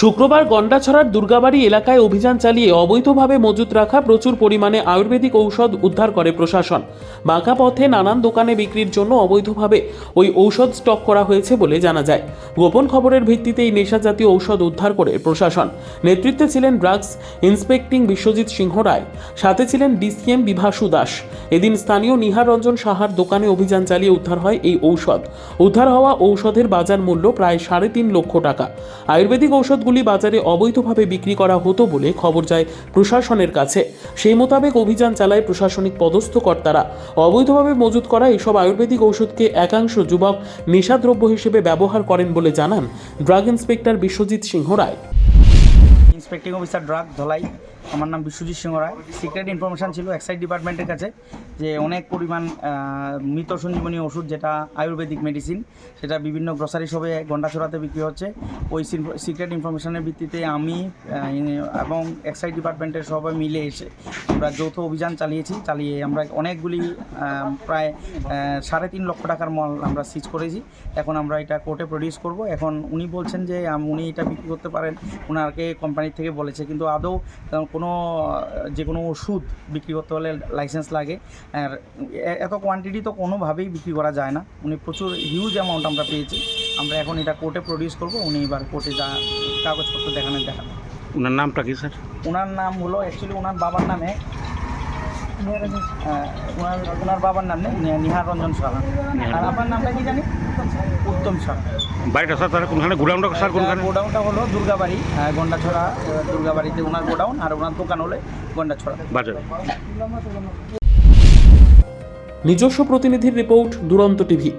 শুক্রবার গন্ডাছড়ার দুর্গাবাড়ি এলাকায় অভিযান চালিয়ে অবৈধভাবে মজুত রাখা প্রচুর পরিমাণে আয়ুর্বেদিক ঔষধ উদ্ধার করে প্রশাসন। বাঁকা পথে নানান দোকানে বিক্রির জন্য অবৈধভাবে ওই ঔষধ স্টক করা হয়েছে বলে জানা যায়। গোপন খবরের ভিত্তিতে এই নেশাজাতীয় ঔষধ উদ্ধার করে প্রশাসন। নেতৃত্বে ছিলেন ড্রাগস ইন্সপেক্টিং বিশ্বজিৎ সিংহ রায়, সাথে ছিলেন ডিসিএম বিভাসু দাস। এদিন স্থানীয় নিহার রঞ্জন সাহার দোকানে অভিযান চালিয়ে উদ্ধার হয় এই ঔষধ। উদ্ধার হওয়া ঔষধের বাজার মূল্য প্রায় সাড়ে তিন লক্ষ টাকা। আয়ুর্বেদিক ঔষধগুলি বাজারে অবৈধভাবে বিক্রি করা হতো বলে খবর যায় প্রশাসনের কাছে। সেই মোতাবেক অভিযান চালায় প্রশাসনিক পদস্থ কর্তারা অবৈধভাবে মজুত করা এসব আয়ুর্বেদিক ঔষধকে একাংশ যুবক নেশাদ্রব্য হিসেবে ব্যবহার করেন বলে জানান drug inspector Biswajit Singha Roy. Inspecting officer drug Dhalai. আমার নাম বিশ্বজিৎ সিংহ রায়। সিক্রেট ইনফরমেশান ছিল এক্সাইজ ডিপার্টমেন্টের কাছে যে অনেক পরিমাণ মৃত সঞ্জীবনী ওষুধ যেটা আয়ুর্বেদিক মেডিসিন সেটা বিভিন্ন গ্রসারি শপে গন্ডাছড়াতে বিক্রি হচ্ছে। ওই সিক্রেট ইনফরমেশানের ভিত্তিতে আমি এবং এক্সাইজ ডিপার্টমেন্টের সবাই মিলে এসে আমরা যৌথ অভিযান চালিয়েছি। চালিয়ে আমরা অনেকগুলি প্রায় সাড়ে তিন লক্ষ টাকার মাল আমরা সিজ করেছি। এখন আমরা এটা কোর্টে প্রডিউস করব। এখন উনি বলছেন যে উনি এটা বিক্রি করতে পারেন। ওনাকে কোম্পানি থেকে বলেছে। কিন্তু আদৌ কোনো যে কোনো ওষুধ বিক্রি করতে হলে লাইসেন্স লাগে। আর এত কোয়ান্টিটি তো কোনোভাবেই বিক্রি করা যায় না। উনি প্রচুর হিউজ অ্যামাউন্ট আমরা পেয়েছি। আমরা এখন এটা কোর্টে প্রডিউস করব উনি এবার কোর্টে যা কাগজপত্র দেখানোর দেখানো ওনার নামটা কি স্যার ওনার নাম হলো অ্যাকচুয়ালি ওনার বাবার নামে ওনার ওনার বাবার নাম নেই? নি- নিহার রঞ্জন সাহা। আর আপনার নামটা কি জানি? উত্তম সাহা। বাড়িটা স্যার তারা কোনখানে? গোডাউনটা স্যার কোনখানে? গোডাউনটা হলো দুর্গাবাড়ি গন্ডাছড়া দুর্গাবাড়িতে ওনার গোডাউন আর ওনার দোকান হলে গন্ডাছড়া। বাজার। নিজস্ব প্রতিনিধির রিপোর্ট দুরন্ত টিভি।